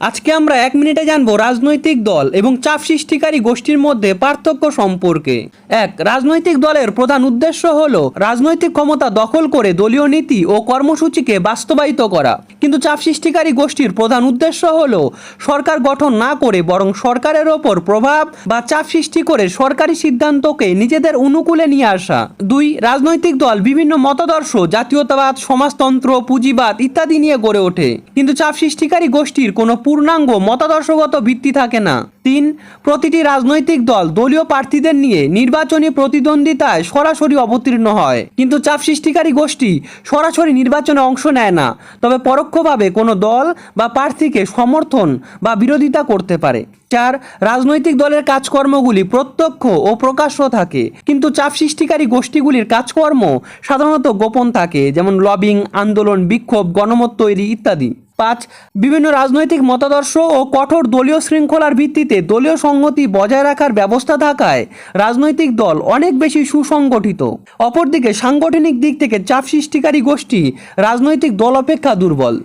আজকে আমরা এক মিনিটে জানব রাজনৈতিক দল এবং চাপ সৃষ্টিকারী গোষ্ঠীর মধ্যে পার্থক্য সম্পর্কে। এক, রাজনৈতিক দলের প্রধান উদ্দেশ্য হল রাজনৈতিক ক্ষমতা দখল করে দলীয় নীতি ও কর্মসূচিকে বাস্তবায়িত করা। কিন্তু চাপ সৃষ্টিকারী গোষ্ঠীর প্রধান উদ্দেশ্য হল সরকার গঠন না করে বরং সরকারের ওপর প্রভাব বা চাপ সৃষ্টি করে সরকারি সিদ্ধান্তকে নিজেদের অনুকূলে নিয়ে আসা। দুই, রাজনৈতিক দল বিভিন্ন মতাদর্শ, জাতীয়তাবাদ, সমাজতন্ত্র, পুঁজিবাদ ইত্যাদি নিয়ে গড়ে ওঠে। কিন্তু চাপ সৃষ্টিকারী গোষ্ঠীর কোনো পূর্ণাঙ্গ মতাদর্শগত ভিত্তি থাকে না। তিন প্রতিটি রাজনৈতিক দল দলীয় প্রার্থীদের নিয়ে নির্বাচনী প্রতিদ্বন্দ্বিতায় সরাসরি অবতীর্ণ হয়। কিন্তু চাপ সৃষ্টিকারী গোষ্ঠী সরাসরি নির্বাচনে অংশ নেয় না। তবে পরোক্ষভাবে কোনো দল বা প্রার্থীকে সমর্থন বা বিরোধিতা করতে পারে। চার, রাজনৈতিক দলের কাজকর্মগুলি প্রত্যক্ষ ও প্রকাশ্য থাকে। কিন্তু চাপ সৃষ্টিকারী গোষ্ঠীগুলির কাজকর্ম সাধারণত গোপন থাকে, যেমন লবিং, আন্দোলন, বিক্ষোভ, গণমত তৈরি ইত্যাদি। পাঁচ, বিভিন্ন রাজনৈতিক মতাদর্শ ও কঠোর দলীয় শৃঙ্খলার ভিত্তিতে দলীয় সংহতি বজায় রাখার ব্যবস্থা থাকায় রাজনৈতিক দল অনেক বেশি সুসংগঠিত। অপরদিকে সাংগঠনিক দিক থেকে চাপ সৃষ্টিকারী গোষ্ঠী রাজনৈতিক দল অপেক্ষা দুর্বল।